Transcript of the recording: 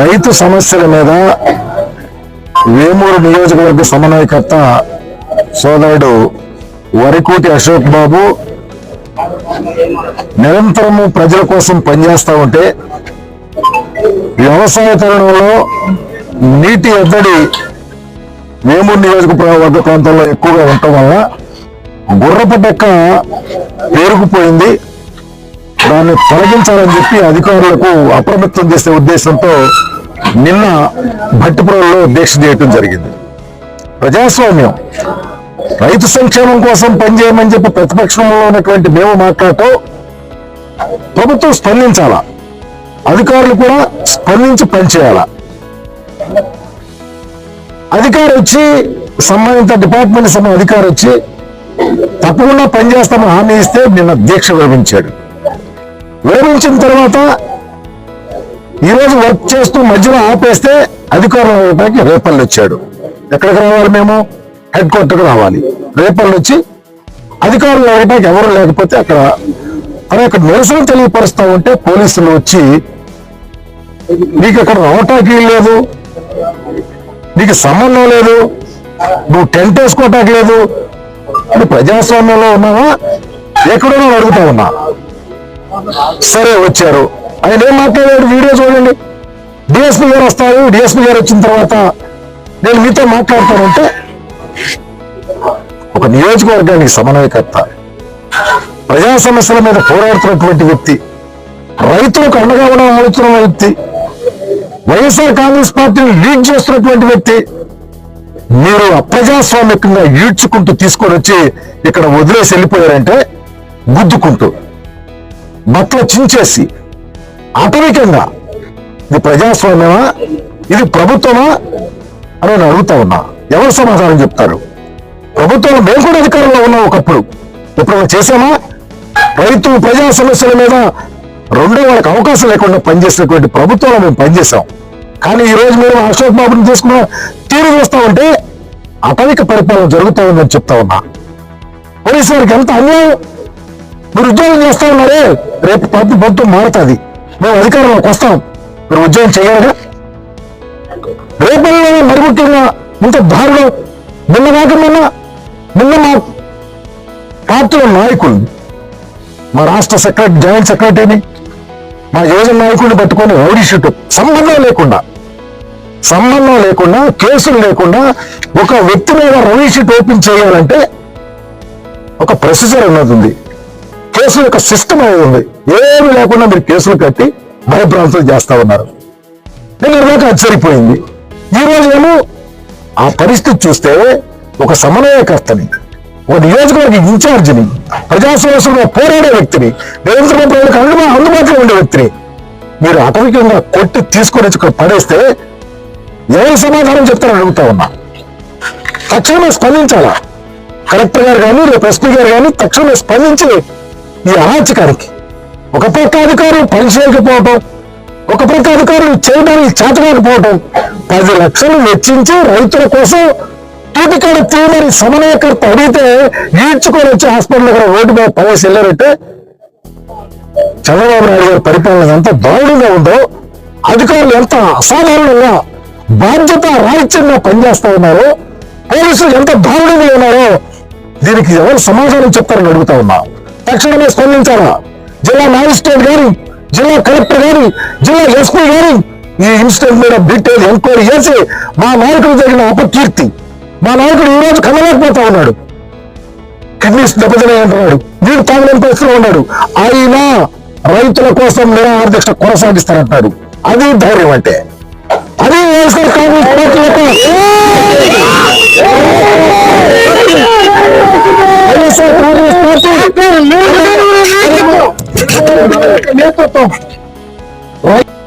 రైతు సమస్యల మీద వేమూరు నియోజకవర్గ సమన్వయకర్త సోదరుడు వరికోటి అశోక్ బాబు నిరంతరము ప్రజల కోసం పనిచేస్తూ ఉంటే వ్యవసాయ తరుణంలో నీటి ఎద్దడి వేమూరు నియోజకవర్గ ప్రాంతంలో ఎక్కువగా ఉండటం వల్ల గుర్రపు డెక్క పేరుకుపోయింది. దాన్ని తొలగించాలని చెప్పి అధికారులకు అప్రమత్తం చేసే ఉద్దేశంతో నిన్న భట్టిపురంలో దీక్ష చేయటం జరిగింది. ప్రజాస్వామ్యం రైతు సంక్షేమం కోసం పనిచేయమని చెప్పి ప్రతిపక్షంలో ఉన్నటువంటి మేము మాట్లాడటం ప్రభుత్వం స్పందించాలా? అధికారులు కూడా స్పందించి పనిచేయాలా? అధికారి వచ్చి సంబంధిత డిపార్ట్మెంట్ సమ అధికారి వచ్చి తప్పకుండా పనిచేస్తామని హామీ ఇస్తే నిన్న దీక్ష విరమించాడు విరమించిన తర్వాత ఈరోజు వర్క్ చేస్తూ మధ్యలో ఆపేస్తే అధికారులు అడగడానికి రేపల్లి వచ్చాడు. ఎక్కడికి రావాలి మేము? హెడ్ క్వార్టర్కి రావాలి. రేపల్లి వచ్చి అధికారులు అడగడానికి ఎవరు లేకపోతే అక్కడ తన యొక్క నిరసన తెలియపరుస్తా ఉంటే పోలీసులు వచ్చి నీకు అక్కడ రావటానికి లేదు? నీకు సంబంధం లేదు? నువ్వు టెంట్ వేసుకోవటానికి లేదు? నువ్వు ప్రజాస్వామ్యంలో ఉన్నావా? ఎక్కడో అడుగుతా ఉన్నా. సరే వచ్చారు. ఆయన ఏం మాట్లాడాడు? వీడియో చూడండి. డిఎస్పీ గారు వస్తారు. డిఎస్పీ గారు వచ్చిన తర్వాత నేను మీతో మాట్లాడతానంటే ఒక నియోజకవర్గానికి సమన్వయకర్త ప్రజా సమస్యల మీద పోరాడుతున్నటువంటి వ్యక్తి రైతులకు అండగా ఉండడం ఆలోచన వ్యక్తి వైఎస్ఆర్ కాంగ్రెస్ పార్టీని లీడ్ చేస్తున్నటువంటి వ్యక్తి మీరు అప్రజాస్వామికంగా ఈడ్చుకుంటూ తీసుకొని వచ్చి ఇక్కడ వదిలేసి వెళ్ళిపోయారంటే గుద్దుకుంటూ బట్టలు చించేసి ఆటవికంగా ఇది ప్రజాస్వామ్యమా? ఇది ప్రభుత్వమా? అని నేను అడుగుతా ఉన్నా. ఎవరు సమాధానం చెప్తారు? ప్రభుత్వం మేము కూడా అధికారంలో ఉన్నాం ఒకప్పుడు. ఎప్పుడైనా చేశామా? రైతు ప్రజా సమస్యల మీద రెండో వాళ్ళకి అవకాశం లేకుండా పనిచేసినటువంటి ప్రభుత్వంలో మేము పనిచేసాం కానీ ఈ రోజు మేము అశోక్ బాబుని తీసుకున్న తీరు చూస్తా ఉంటే అటవిక పరిపాలన జరుగుతుందని చెప్తా ఉన్నా. పోలీసు వారికి ఎంత అన్యాయం? మీరు ఉద్యోగం చేస్తా ఉన్నారే. రేపు పద్దు ప్రభుత్వం మారుతుంది. మేము అధికారంలోకి వస్తాం. మీరు ఉద్యోగం చేయాలిగా? రేపల్లో మరి ఇంత దారులు నిన్న కాక నిన్న నిన్న మా పార్టీల నాయకులు మా రాష్ట్ర సెక్రటరీ జాయింట్ సెక్రటరీని మా యువజన నాయకుడిని పట్టుకొని రౌడీ షీట్ సంబంధం లేకుండా సంబంధం లేకుండా కేసులు లేకుండా ఒక వ్యక్తి మీద రౌడీ షీట్ ఓపెన్ చేయాలంటే ఒక ప్రొసీజర్ ఉన్నది ఉంది. కేసుల యొక్క సిస్టమ్ అనేది ఉంది. ఏమి లేకుండా మీరు కేసులు కట్టి భయభ్రాంతులు చేస్తా ఉన్నారు. నేను దాకా అది సరిపోయింది. ఈ రోజు ఏమో ఆ పరిస్థితి చూస్తే ఒక సమన్వయకర్తని ఒక నియోజకవర్గ ఇన్ఛార్జిని ప్రజా సమస్యలుగా పోరాడే వ్యక్తిని నిరంతరం ప్రజలకు అందుబా అందుబాటులో ఉండే వ్యక్తిని మీరు అటవికంగా కొట్టి తీసుకొని వచ్చి పడేస్తే ఎవరు సమాధానం చెప్తారని అడుగుతా ఉన్నా. తక్షణమే స్పందించాలా? కలెక్టర్ గారు కానీ రేపు ఎస్పీ గారు కానీ తక్షణమే స్పందించి ఈ అరాచకానికి. ఒక పక్క అధికారులు పని చేయకపోవటం ఒక పక్క అధికారులు చేయడానికి చేతకాకపోవటం పది లక్షలు వెచ్చించి రైతుల కోసం తూటికాడ తీయమని సమన్వయకర్త అడిగితే ఈడ్చుకొని వచ్చి హాస్పిటల్ దగ్గర రోడ్డు మీద పడేసి వెళ్ళారంటే చంద్రబాబు నాయుడు గారి పరిపాలన ఎంత దారుణంగా ఉందో అధికారులు ఎంత అసాధారణంగా బాధ్యత రాహిత్యంగా పనిచేస్తా ఉన్నారో పోలీసులు ఎంత దారుణంగా ఉన్నారో దీనికి ఎవరు సమాధానం చెప్తారని అడుగుతా ఉన్నా. తక్షణమే స్పందించాలా? జిల్లా మ్యాజిస్ట్రేట్ గారు జిల్లా కలెక్టర్ గారు జిల్లా ఎస్పీ గారు ఈ ఇన్సిడెంట్ మీద డీటెయిల్ ఎంక్వైరీ చేసి మా నాయకుడు జరిగిన అపకీర్తి. మా నాయకుడు ఈ రోజు కనలేకపోతా ఉన్నాడు. కిడ్నీస్ దెబ్బతినే అంటున్నాడు. నీరు తాగలేని పరిస్థితిలో ఉన్నాడు. అయినా రైతుల కోసం నిరాహార దీక్ష కొనసాగిస్తారంటాడు అది ధైర్యం అంటే. అది వైఎస్ఆర్ కాంగ్రెస్ పార్టీ యొక్క వైఎస్ఆర్ కాంగ్రెస్ పార్టీ నేతృత్వం